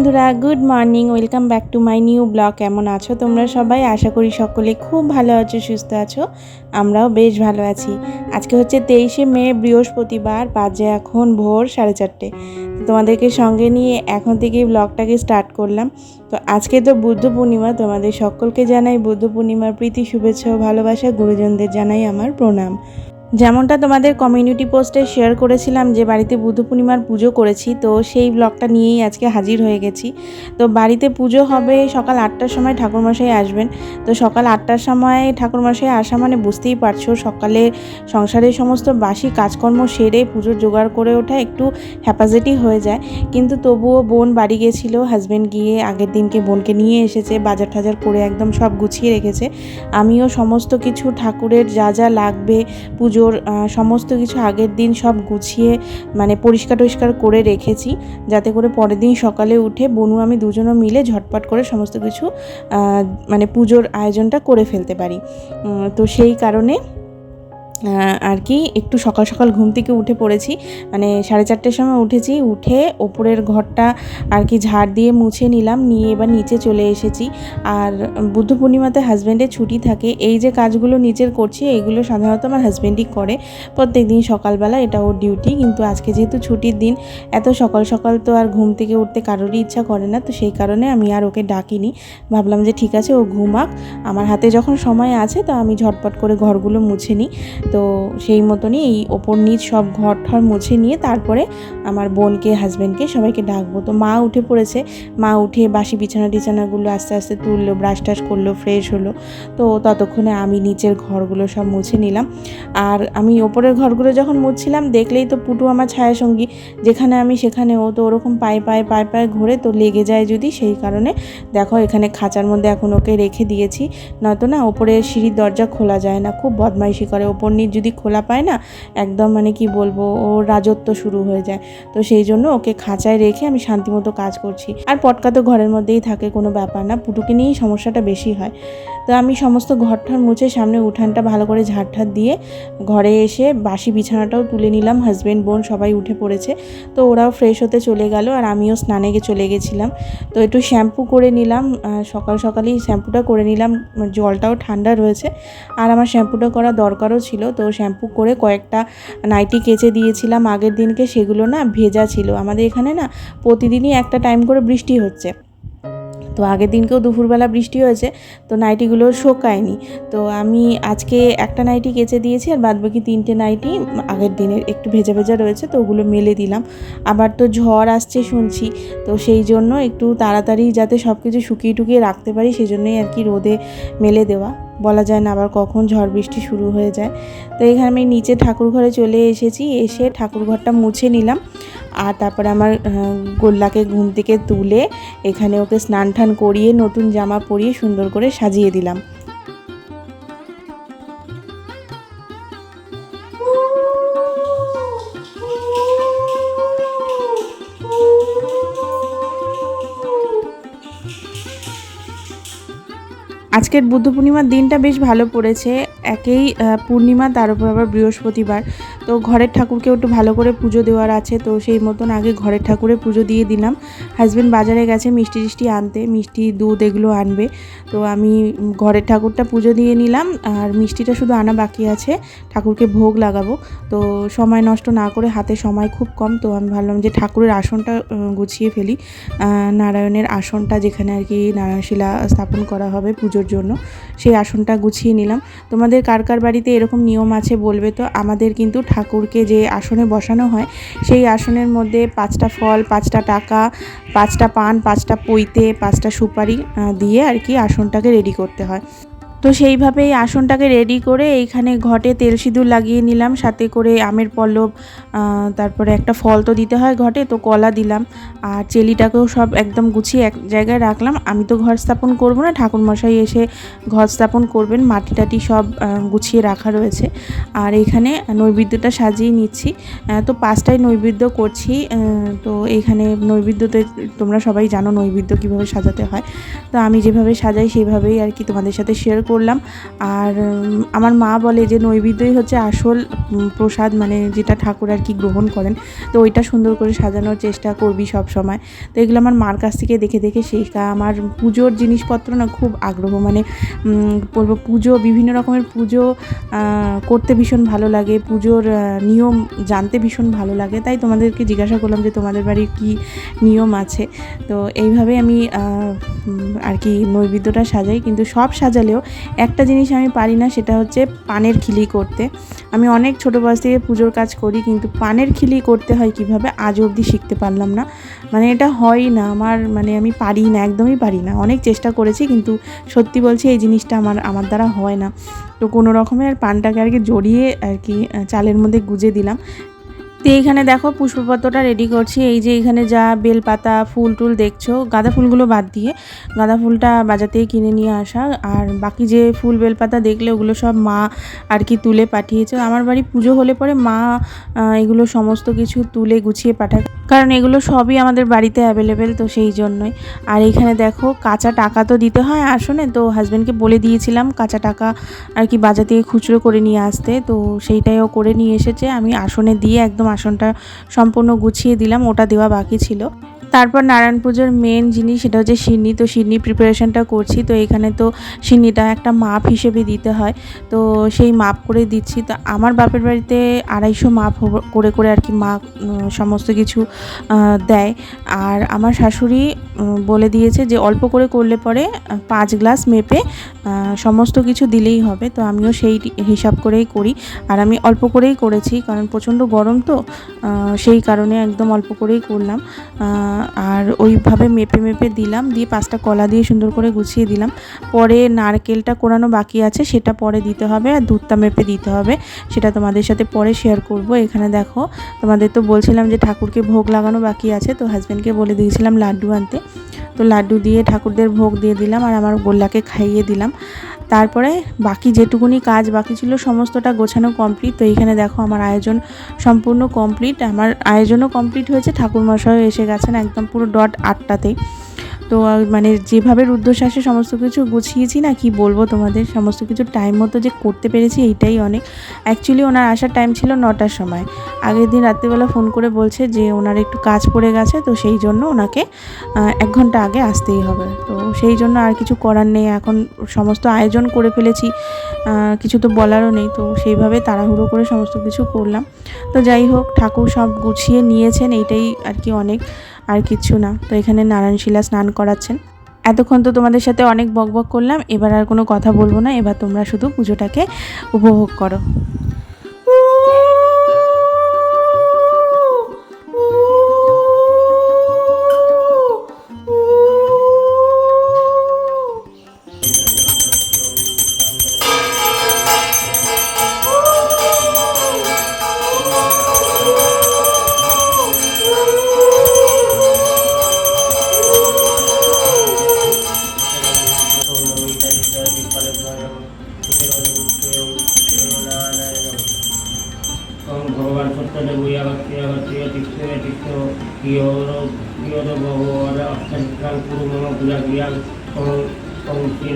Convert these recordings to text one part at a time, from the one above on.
বন্ধুরা good morning welcome back to my new blog কেমন আছো তোমরা সবাই? আশা করি সকলে খুব ভালো আছো, সুস্থ আছো। আমরাও বেশ ভালো আছি। আজকে হচ্ছে তেইশে মে, বৃহস্পতিবার, বাজে এখন ভোর সাড়ে চারটে। তোমাদেরকে সঙ্গে নিয়ে এখন থেকেই ব্লগটাকে স্টার্ট করলাম। তো আজকে তো বুদ্ধ পূর্ণিমা, তোমাদের সকলকে জানাই বুদ্ধ পূর্ণিমার প্রীতি, শুভেচ্ছা ও ভালোবাসা। গুরুজনদের জানাই আমার প্রণাম। যেমনটা তোমাদের কমিউনিটি পোস্টে শেয়ার করেছিলাম যে বাড়িতে বুদ্ধ পূর্ণিমার পুজো করেছি, তো সেই ব্লগটা নিয়েই আজকে হাজির হয়ে গেছি। তো বাড়িতে পুজো হবে সকাল আটটার সময় ঠাকুরমশাই আসবেন। তো সকাল আটটার সময় ঠাকুরমশাই আসা মানে বুঝতেই পারছ, সকালে সংসারের সমস্ত বাসি কাজকর্ম সেরে পুজোর জোগাড় করে ওঠা একটু হ্যাপাজেটি হয়ে যায়। কিন্তু তবুও বোন বাড়ি গেছিল হাজব্যান্ড গিয়ে আগের দিনকে বোনকে নিয়ে এসেছে, বাজার টাজার করে একদম সব গুছিয়ে রেখেছে। আমিও সমস্ত কিছু ঠাকুরের যা যা লাগবে পুজোর সমস্ত কিছু আগের দিন সব গুছিয়ে মানে পরিষ্কার টরিষ্কার করে রেখেছি, যাতে করে পরের দিন সকালে উঠে বনু, আমি দুজনও মিলে ঝটপট করে সমস্ত কিছু মানে পুজোর আয়োজনটা করে ফেলতে পারি। তো সেই কারণে আর কি, একটু সকাল সকাল ঘুম থেকে উঠে পড়েছি। মানে সাড়ে চারটের সময় উঠেছি, উঠে ওপরের ঘরটা আর কি ঝাড় দিয়ে মুছে নিলাম, নিয়ে এবার নিচে চলে এসেছি। আর বুদ্ধ পূর্ণিমাতে হাজব্যান্ডের ছুটি থাকে, এই যে কাজগুলো নিচের করছি এইগুলো সাধারণত আমার হাজব্যান্ডই করে। প্রত্যেক দিন সকালবেলা এটা ওর ডিউটি কিন্তু আজকে যেহেতু ছুটির দিন, এত সকাল সকাল তো আর ঘুম থেকে উঠতে কারোরই ইচ্ছা করে না, তো সেই কারণে আমি আর ওকে ডাকিনি। ভাবলাম যে ঠিক আছে, ও ঘুমাক। আমার হাতে যখন সময় আছে, তো আমি ঝটপট করে ঘরগুলো মুছে নিই। তো সেই মতনই এই ওপর নিচ সব ঘর ঠর মুছে নিয়ে তারপরে আমার বোনকে হাজব্যান্ডকে সবাইকে ডাকবো। তো মা উঠে পড়েছে। মা উঠে বাসি বিছানা টিছানাগুলো আস্তে আস্তে তুললো ব্রাশ টাশ করল ফ্রেশ হলো। তো ততক্ষণে আমি নিচের ঘরগুলো সব মুছে নিলাম। আর আমি ওপরের ঘরগুলো যখন মুছছিলাম, দেখলেই তো পুটু আমার ছায়া সঙ্গী যেখানে আমি সেখানে, ও তো ওরকম পায়ে পায়ে পায়ে পায়ে ঘুরে তো লেগে যায় যদি, সেই কারণে দেখো এখানে খাঁচার মধ্যে এখন ওকে রেখে দিয়েছি। নয়তো না ওপরে সিঁড়ির দরজা খোলা যায় না। খুব বদমাইশি করে। ওপর নিচ যদি খোলা পায় না, একদম মানে কি বলব, ওর রাজত্ব শুরু হয়ে যায়। তো সেই জন্য ওকে খাঁচায় রেখে আমি শান্তিমতো কাজ করছি। আর পটকা তো ঘরের মধ্যেই থাকে, কোনো ব্যাপার না, পুটুকে নিয়েই সমস্যাটা বেশি হয়। তো আমি সমস্ত ঘরঠর মুছে সামনে উঠানটা ভালো করে ঝাড়ঠাট দিয়ে ঘরে এসে বাসি বিছানাটাও তুলে নিলাম। হাজব্যান্ড বোন সবাই উঠে পড়েছে। তো ওরাও ফ্রেশ হতে চলে গেল আর আমিও স্নানে চলে গেছিলাম। তো একটু শ্যাম্পু করে নিলাম সকাল সকালেই শ্যাম্পুটা করে নিলাম। জলটাও ঠান্ডা রয়েছে। আর আমার শ্যাম্পুটা করা দরকারও ছিল তো শ্যাম্পু করে কয়েকটা নাইটি কেচে দিয়েছিলাম। আগের দিনকে সেগুলো না ভেজা ছিল। আমাদের এখানে না প্রতিদিনই একটা টাইম করে বৃষ্টি হচ্ছে। তো আগের দিনকেও দুপুরবেলা বৃষ্টি হয়েছে। তো নাইটিগুলো শোকায়নি। তো আমি আজকে একটা নাইটি কেচে দিয়েছি আর বাদবাকি তিনটে নাইটি আগের দিনের একটু ভেজা ভেজা রয়েছে, তো ওগুলো মেলে দিলাম। আবার তো ঝড় আসছে শুনছি। তো সেই জন্য একটু তাড়াতাড়ি যাতে সব কিছু শুকিয়ে টুকিয়ে রাখতে পারি সেই জন্যই আর কি রোদে মেলে দেওয়া। বলা যায় না আবার কখন ঝড় বৃষ্টি শুরু হয়ে যায়। তো এখানে আমি নিচে ঠাকুর ঘরে চলে এসেছি, এসে ঠাকুর ঘরটা মুছে নিলাম। আর তারপরে আমার গোল্লাকে ঘুম থেকে তুলে এখানে ওকে স্নান টান করিয়ে নতুন জামা পরিয়ে সুন্দর করে সাজিয়ে দিলাম। আজকের বুদ্ধ পূর্ণিমার দিনটা বেশ ভালো পড়েছে। একেই পূর্ণিমা, তার উপর আবার বৃহস্পতিবার। তো ঘরের ঠাকুরকেও একটু ভালো করে পুজো দেওয়ার আছে, তো সেই মতন আগে ঘরের ঠাকুরে পুজো দিয়ে দিলাম। হাজব্যান্ড বাজারে গেছে মিষ্টি টিষ্টি আনতে, মিষ্টি, দুধ এগুলো আনবে। তো আমি ঘরের ঠাকুরটা পুজো দিয়ে নিলাম, আর মিষ্টিটা শুধু আনা বাকি আছে, ঠাকুরকে ভোগ লাগাবো। তো সময় নষ্ট না করে হাতে সময় খুব কম, তো আমি ভাবলাম যে ঠাকুরের আসনটা গুছিয়ে ফেলি। নারায়ণের আসনটা যেখানে আর কি নারায়ণশিলা স্থাপন করা হবে পুজোর জন্য, সেই আসনটা গুছিয়ে নিলাম। তোমাদের কার কার বাড়িতে এরকম নিয়ম আছে বলবে তো? আমাদের কিন্তু ঠাকুরকে যে আসনে বসানো হয়, সেই আসনের মধ্যে পাঁচটা ফল, পাঁচটা টাকা, পাঁচটা পান, পাঁচটা পৈতে, পাঁচটা সুপারি দিয়ে আর কি আসনটাকে রেডি করতে হয়। তো সেইভাবেই আসনটাকে রেডি করে এইখানে ঘটে তেল সিঁদুর লাগিয়ে নিলাম, সাথে করে আমের পল্লব তারপরে একটা ফল তো দিতে হয় ঘটে, তো কলা দিলাম। আর চেলিটাকেও সব একদম গুছিয়ে এক জায়গায় রাখলাম। আমি তো ঘর স্থাপন করব না, ঠাকুরমশাই এসে ঘর স্থাপন করবেন, মাটি টাটি সব গুছিয়ে রাখা রয়েছে। আর এখানে নৈবেদ্যটা সাজিয়ে নিচ্ছি। তো পাঁচটায় নৈবেদ্য করছি তো এইখানে নৈবেদ্যতে তোমরা সবাই জানো নৈবেদ্য কীভাবে সাজাতে হয়। তো আমি যেভাবে সাজাই সেভাবেই আর কি তোমাদের সাথে শেয়ার করলাম আর আমার মা বলে যে নৈবেদ্যই হচ্ছে আসল প্রসাদ মানে যেটা ঠাকুর আর কি গ্রহণ করেন। তো ওইটা সুন্দর করে সাজানোর চেষ্টা করবি সব সময়। তো এগুলো আমার মার কাছ থেকে দেখে দেখে শেখা আমার পুজোর জিনিসপত্র না খুব আগ্রহ। মানে বলব পুজো, বিভিন্ন রকমের পুজো করতে ভীষণ ভালো লাগে। পুজোর নিয়ম জানতে ভীষণ ভালো লাগে। তাই তোমাদেরকে জিজ্ঞাসা করলাম যে তোমাদের বাড়ির কি নিয়ম আছে? তো এইভাবে আমি আর কি নৈবেদ্যটা সাজাই। কিন্তু সব সাজালেও একটা জিনিস আমি পারি না, সেটা হচ্ছে পানের খিলি করতে। আমি অনেক ছোটো বয়স থেকে পুজোর কাজ করি, কিন্তু পানের খিলি করতে হয় কীভাবে, আজ অবধি শিখতে পারলাম না। মানে এটা হয়ই না, আমার মানে আমি পারি না, একদমই পারি না। অনেক চেষ্টা করেছি, কিন্তু সত্যি বলছি এই জিনিসটা আমার আমার দ্বারা হয় না। তো কোনো রকমের পানটাকে আর কি জড়িয়ে আর কি চালের মধ্যে গুজে দিলাম। তো এইখানে দেখো পুষ্পপত্রটা রেডি করছি। এই যে এখানে যা বেলপাতা, ফুল টুল দেখছ, গাঁদা ফুলগুলো বাদ দিয়ে গাঁদা ফুলটা বাজাতেই কিনে নিয়ে আসা। আর বাকি যে ফুল বেলপাতা দেখলে ওগুলো সব মা আর কি তুলে পাঠিয়েছে। আমার বাড়ি পুজো হলে পরে মা এগুলো সমস্ত কিছু তুলে গুছিয়ে পাঠায়। কারণ এগুলো সবই আমাদের বাড়িতে অ্যাভেলেবেল তো সেই জন্যই। আর এইখানে দেখো কাঁচা টাকা তো দিতে হয় আসনে তো হাজব্যান্ডকে বলে দিয়েছিলাম কাঁচা টাকা আর কি থেকে খুচরো করে নিয়ে আসতে। তো সেইটাইও করে নিয়ে এসেছে। আমি আসনে দিয়ে একদম আসনটা সম্পূর্ণ গুছিয়ে দিলাম ওটা দেওয়া বাকি ছিল। তারপর নারায়ণ পুজোর মেন জিনিস সেটা হচ্ছে সিন্নি। তো সিন্নি প্রিপারেশনটা করছি। তো এখানে তো সিন্নিটা একটা মাপ হিসেবে দিতে হয়। তো সেই মাপ করে দিচ্ছি। তো আমার বাপের বাড়িতে আড়াইশো মাপ করে করে আর কি মা সমস্ত কিছু দেয়। আর আমার শাশুড়ি বলে দিয়েছে যে অল্প করে করলে পরে পাঁচ গ্লাস মেপে সমস্ত কিছু দিলেই হবে। তো আমিও সেই হিসাব করেই করি। আর আমি অল্প করেই করেছি। কারণ প্রচণ্ড গরম তো সেই কারণে একদম অল্প করেই করলাম। আর ওইভাবে মেপে মেপে দিলাম, দিয়ে পাঁচটা কলা দিয়ে সুন্দর করে গুছিয়ে দিলাম। পরে নারকেলটা কোরানো বাকি আছে, সেটা পরে দিতে হবে আর দুধটা মেপে দিতে হবে। সেটা তোমাদের সাথে পরে শেয়ার করব। এখানে দেখো, তোমাদের তো বলছিলাম যে ঠাকুরকে ভোগ লাগানো বাকি আছে, তো হাজব্যান্ডকে বলে দিয়েছিলাম লাড্ডু আনতে। তো লাড্ডু দিয়ে ঠাকুরদের ভোগ দিয়ে দিলাম আর আমার গোল্লাকে খাইয়ে দিলাম। তারপরে বাকি যেটুকুনি কাজ বাকি ছিল, সমস্তটা গোছানো কমপ্লিট তো এইখানে দেখো আমার আয়োজন সম্পূর্ণ কমপ্লিট আমার আয়োজনও কমপ্লিট হয়েছে, ঠাকুরমশাইও এসে গেছেন একদম পুরো ডট আটটাতেই। তো মানে যেভাবে রুদ্রশ্বাসে সমস্ত কিছু গুছিয়েছি না, কি বলব তোমাদের? সমস্ত কিছু টাইম মতো যে করতে পেরেছি, এইটাই অনেক। অ্যাকচুয়ালি ওনার আসার টাইম ছিল নটার সময়। আগের দিন রাত্রিবেলা ফোন করে বলছে যে, ওনার একটু কাজ পড়ে গেছে, তো সেই জন্য ওনাকে এক ঘণ্টা আগে আসতেই হবে। তো সেই জন্য আর কিছু করার নেই। এখন সমস্ত আয়োজন করে ফেলেছি। কিছু তো বলারও নেই। তো সেইভাবে তাড়াহুড়ো করে সমস্ত কিছু করলাম। তো যাই হোক, ঠাকুর সব গুছিয়ে নিয়েছেন, এইটাই আর কি অনেক। আর কিছু না। তো এখানে নারায়ণশিলা স্নান করাচ্ছেন। এতক্ষণ তো তোমাদের সাথে অনেক বকবক করলাম। এবার আর কোনো কথা বলব না। এবার তোমরা শুধু পুজোটাকে উপভোগ করো। ভগবান সত্যদেব ইয়াগত্য ইয়াগত্য তীর্থ তীর্থ ইয়োর ইয়োর ভগবান অষ্টাং কুরু মম পূজা ক্রিয়া ওং ওং শ্রী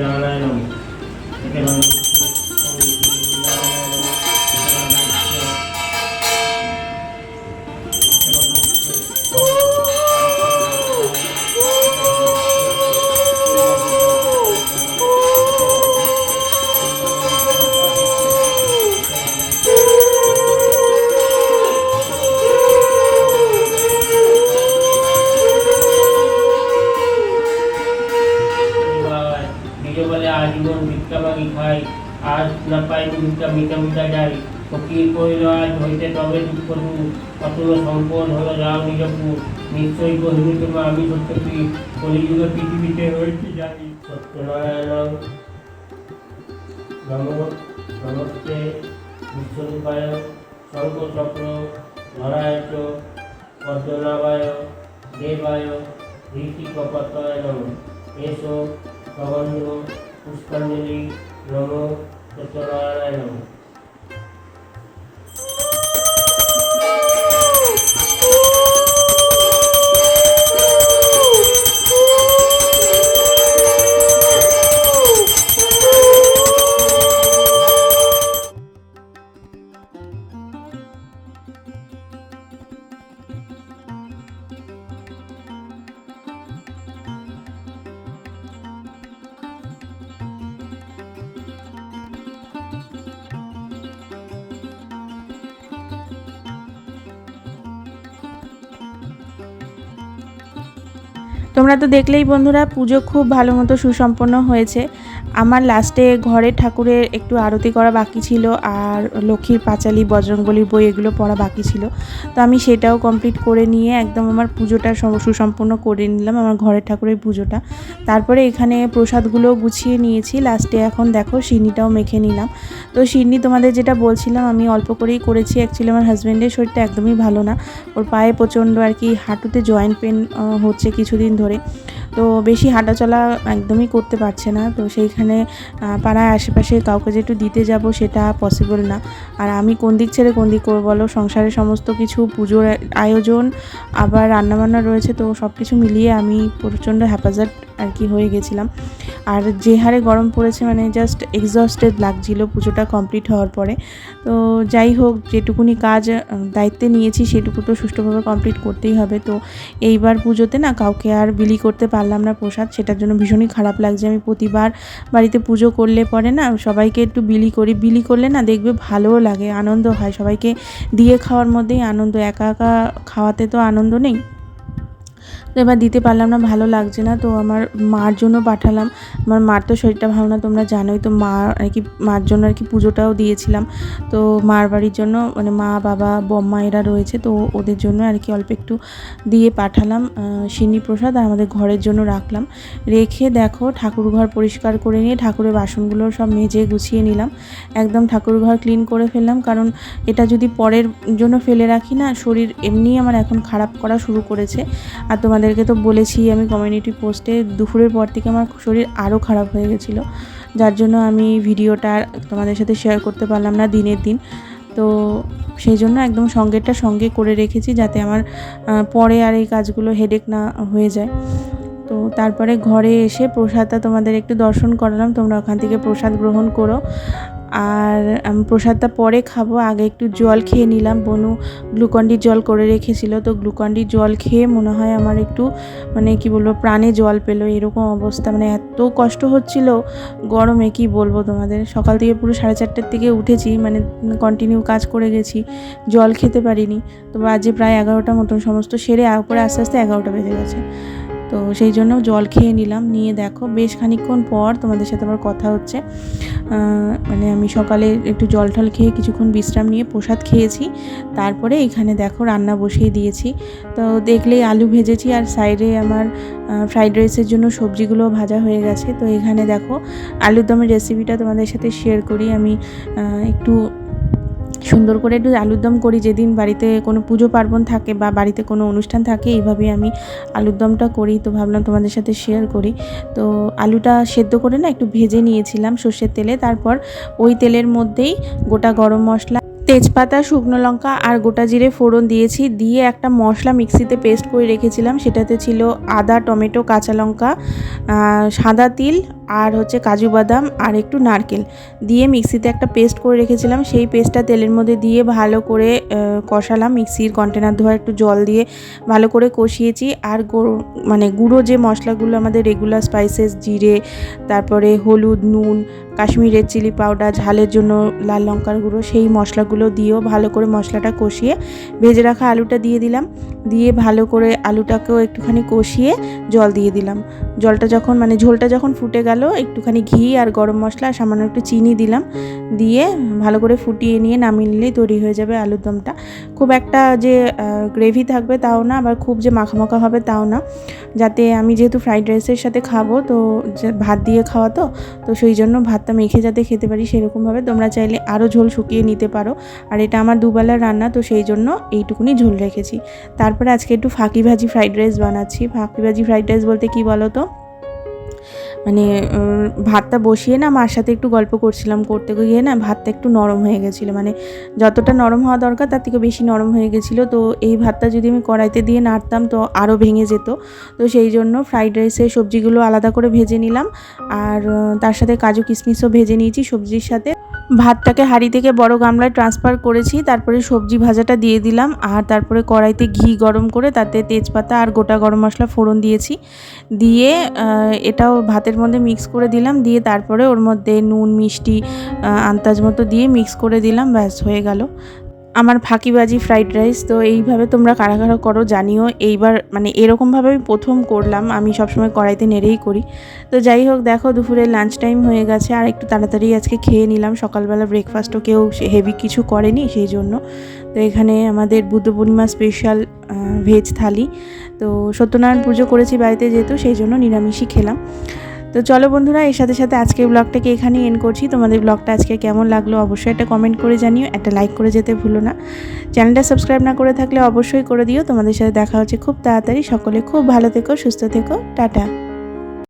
আজ না পাই ভিক্ষা মিটা মিটা যাই ফকির কহিল আজ হইতে তবে দুঃখ দূর অতুল সম্পদ হলো যাও নিজপুর নিশ্চয়ই কহিনি তোমা আমি সত্যি কলিযুগে পৃথিবীতে হয়েছি জানি সত্যনারায়ণ নম নমস্তে বিশ্বরূপায় শঙ্কচক্র ধরায় চ পদ্মনাভায় দেবায় ঋষিকপতয় নম এসো সগন্ধ পুষ্পাঞ্জলি নম সত্যনারায়ণ তোমরা তো দেখলেই বন্ধুরা পুজো খুব ভালো মতো সুসম্পন্ন হয়েছে। আমার লাস্টে ঘরে ঠাকুরের একটু আরতি করা বাকি ছিল আর লক্ষ্মীর পাঁচালি বজরঙ্গলির বই এগুলো পড়া বাকি ছিল। তো আমি সেটাও কমপ্লিট করে নিয়ে একদম আমার পুজোটা সুসম্পন্ন করে নিলাম আমার ঘরের ঠাকুরের পুজোটা। তারপরে এখানে প্রসাদগুলো গুছিয়ে নিয়েছি। লাস্টে এখন দেখো সিন্নিটাও মেখে নিলাম। তো সিন্নি তোমাদের যেটা বলছিলাম, আমি অল্প করেই করেছি। অ্যাকচুয়ালি আমার হাজব্যান্ডের শরীরটা একদমই ভালো না। ওর পায়ে প্রচণ্ড আর কি হাঁটুতে জয়েন্ট পেন হচ্ছে কিছুদিন ধরে। তো বেশি হাঁটাচলা একদমই করতে পারছে না। তো সেইখানে পাড়ায় আশেপাশে কাউকে যে একটু দিতে যাব সেটা পসিবল না। আর আমি কোন দিক ছেড়ে কোন দিক করব বলো? সংসারের সমস্ত কিছু, পুজোর আয়োজন, আবার রান্নাবান্না রয়েছে, তো সব কিছু মিলিয়ে আমি প্রচণ্ড হ্যাপাজার্ট আর কি হয়ে গেছিলাম। আর যে হারে গরম পড়েছে মানে জাস্ট এক্সস্টেড লাগছিল, পুজোটা কমপ্লিট হওয়ার পরে। তো যাই হোক, যেটুকুনি কাজ দায়িত্বে নিয়েছি সেটুকু তো সুষ্ঠুভাবে কমপ্লিট করতেই হবে। তো এইবার পুজোতে না কাউকে আর বিলি করতে পারলাম না প্রসাদ, সেটার জন্য ভীষণই খারাপ লাগছে। আমি প্রতিবার বাড়িতে পুজো করলে পরে না সবাইকে একটু বিলি করি। বিলি করলে না দেখবে ভালোও লাগে, আনন্দ হয়। সবাইকে দিয়ে খাওয়ার মধ্যেই আনন্দ, একা একা খাওয়াতে তো আনন্দ নেই। তো এবার দিতে পারলাম না, ভালো লাগছে না, তো আমার মার জন্য পাঠালাম। আমার মার তো শরীরটা ভালো না, তোমরা জানোই, তো মা আর কি, মার জন্য আর কি পুজোটাও দিয়েছিলাম। তো মার বাড়ির জন্য মানে মা, বাবা, বম্মা এরা রয়েছে, তো ওদের জন্য আর কি অল্প একটু দিয়ে পাঠালাম সিন্নি প্রসাদ আর আমাদের ঘরের জন্য রাখলাম। রেখে দেখো, ঠাকুর ঘর পরিষ্কার করে নিয়ে ঠাকুরের বাসনগুলো সব মেজে গুছিয়ে নিলাম। একদম ঠাকুর ঘর ক্লিন করে ফেললাম, কারণ এটা যদি পরের জন্য ফেলে রাখি না, শরীর এমনিই আমার এখন খারাপ করা শুরু করেছে। আর তোমাদেরকে তো বলেছি আমি কমিউনিটি পোস্টে দুপুরের পর থেকে আমার শরীর আরও খারাপ হয়ে গেছিল। যার জন্য আমি ভিডিওটা তোমাদের সাথে শেয়ার করতে পারলাম না দিনের দিন। তো সেই জন্য একদম সঙ্গেরটা সঙ্গে করে রেখেছি যাতে আমার পরে আর এই কাজগুলো হেডেক না হয়ে যায়। তো তারপরে ঘরে এসে প্রসাদটা তোমাদের একটু দর্শন করালাম। তোমরা ওখান থেকে প্রসাদ গ্রহণ করো। আর আমি প্রসাদটা পরে খাব। আগে একটু জল খেয়ে নিলাম। বনু গ্লুকন্ডির জল করে রেখেছিল। তো গ্লুকন্ডির জল খেয়ে মনে হয় আমার একটু মানে কি বলব, প্রাণে জল পেল। এরকম অবস্থা। মানে এত কষ্ট হচ্ছিল গরমে, কি বলব তোমাদের? সকাল থেকে পুরো সাড়ে চারটের থেকে উঠেছি। মানে কন্টিনিউ কাজ করে গেছি। জল খেতে পারিনি। তো বাজে প্রায় এগারোটা মতন। সমস্ত সেরে পরে আস্তে আস্তে এগারোটা বেজে গেছে। তো সেই জন্য জল খেয়ে নিলাম। নিয়ে দেখো বেশ খানিকক্ষণ পর তোমাদের সাথে আবার কথা হচ্ছে। মানে আমি সকালে একটু জল টল খেয়ে কিছুক্ষণ বিশ্রাম নিয়ে প্রসাদ খেয়েছি। তারপরে এখানে দেখো রান্না বসিয়ে দিয়েছি। তো দেখলেই আলু ভেজেছি আর সাইডে আমার ফ্রাইড রাইসের জন্য সবজিগুলো ভাজা হয়ে গেছে। তো এখানে দেখো আলুর দমের রেসিপিটা তোমাদের সাথে শেয়ার করি। আমি একটু সুন্দর করে একটু আলুর দম করি, যেদিন বাড়িতে কোনো পুজো পার্বণ থাকে বা বাড়িতে কোনো অনুষ্ঠান থাকে এইভাবে আমি আলুর দমটা করি। তো ভাবলাম তোমাদের সাথে শেয়ার করি। তো আলুটা সেদ্ধ করে না একটু ভেজে নিয়েছিলাম সর্ষের তেলে, তারপর ওই তেলের মধ্যেই গোটা গরম মশলা, তেজপাতা, শুকনো লঙ্কা আর গোটা জিরে ফোড়ন দিয়েছি। দিয়ে একটা মশলা মিক্সিতে পেস্ট করে রেখেছিলাম, সেটাতে ছিল আদা, টমেটো, কাঁচা লঙ্কা সাদা তিল আর হচ্ছে কাজু বাদাম আর একটু নারকেল। দিয়ে মিক্সিতে একটা পেস্ট করে রেখেছিলাম। সেই পেস্টটা তেলের মধ্যে দিয়ে ভালো করে কষালাম। মিক্সির কন্টেনার ধোয়া একটু জল দিয়ে ভালো করে কষিয়েছি। আর মানে গুঁড়ো যে মশলাগুলো আমাদের রেগুলার স্পাইসেস জিরে, তারপরে হলুদ, নুন কাশ্মীর রেড চিলি পাউডার ঝালের জন্য লাল লঙ্কার গুঁড়ো, সেই মশলাগুলো দিয়েও ভালো করে মশলাটা কষিয়ে ভেজে রাখা আলুটা দিয়ে দিলাম। দিয়ে ভালো করে আলুটাকেও একটুখানি কষিয়ে জল দিয়ে দিলাম। জলটা যখন মানে ঝোলটা যখন ফুটে গেল একটুখানি ঘি আর গরম মশলা, সামান্য একটু চিনি দিলাম, দিয়ে ভালো করে ফুটিয়ে নিয়ে নামিয়ে নিলেই তৈরি হয়ে যাবে আলুর দমটা। খুব একটা যে গ্রেভি থাকবে তাও না, আবার খুব যে মাখা মাখা হবে তাও না। যাতে আমি যেহেতু ফ্রাইড রাইসের সাথে খাব, তো ভাত দিয়ে খাওয়া তো তো সেই জন্য ভাতটা মেখে যাতে খেতে পারি সেরকমভাবে তোমরা চাইলে আরও ঝোল শুকিয়ে নিতে পারো। আর এটা আমার দুবেলার রান্না, তো সেই জন্য এইটুকুনি ঝোল রেখেছি। তারপরে আজকে একটু ফাঁকি ভাজি ফ্রাইড রাইস বানাচ্ছি। ফাঁকি ভাজি ফ্রাইড রাইস বলতে কি বলো তো? মানে ভাতটা বসিয়ে না মার সাথে একটু গল্প করছিলাম, করতে গিয়ে না ভাতটা একটু নরম হয়ে গেছিল। মানে যতটা নরম হওয়া দরকার তার থেকে বেশি নরম হয়ে গেছিল। তো এই ভাতটা যদি আমি কড়াইতে দিয়ে নাড়তাম তো আরও ভেঙে যেত। তো সেই জন্য ফ্রাইড রাইসের সবজিগুলো আলাদা করে ভেজে নিলাম। আর তার সাথে কাজু কিশমিশও ভেজে নিয়েছি সবজির সাথে। ভাতটাকে হাঁড়ি থেকে বড় গামলায় ট্রান্সফার করেছি, তারপরে সবজি ভাজাটা দিয়ে দিলাম, আর তারপরে কড়াইতে ঘি গরম করে তাতে তেজপাতা আর গোটা গরম মশলা ফোড়ন দিয়েছি। দিয়ে এটাও ভাতের মধ্যে মিক্স করে দিলাম, দিয়ে তারপরে ওর মধ্যে নুন, মিষ্টি আন্দাজ মতো দিয়ে মিক্স করে দিলাম, ব্যাস হয়ে গেল। আমার ফাঁকিবাজি ফ্রাইড রাইস তো এইভাবে তোমরা কারা কারা করো জানিও। এইবার মানে এরকমভাবে আমি প্রথম করলাম, আমি সবসময় কড়াইতে নেড়েই করি। তো যাই হোক, দেখো দুপুরে লাঞ্চ টাইম হয়ে গেছে, আর একটু তাড়াতাড়ি আজকে খেয়ে নিলাম। সকালবেলা ব্রেকফাস্টও কেউ হেভি কিছু করেনি সেই জন্য। তো এখানে আমাদের বুদ্ধ পূর্ণিমা স্পেশাল ভেজ থালি। তো সত্যনারায়ণ পুজো করেছি বাড়িতে যেহেতু, সেই জন্য নিরামিষই খেলাম। তো চলো বন্ধুরা, এর সাথে সাথে আজকের ব্লগটাকে এখানেই এন্ড করছি। তোমাদের ব্লগটা আজকে কেমন লাগল অবশ্যই একটা কমেন্ট করে জানিও, একটা লাইক করে যেতে ভুলো না। চ্যানেলটা সাবস্ক্রাইব না করে থাকলে অবশ্যই করে দিও। তোমাদের সাথে দেখা হচ্ছে খুব তাড়াতাড়ি। সকলে খুব ভালো থেকো, সুস্থ থেকো। টাটা।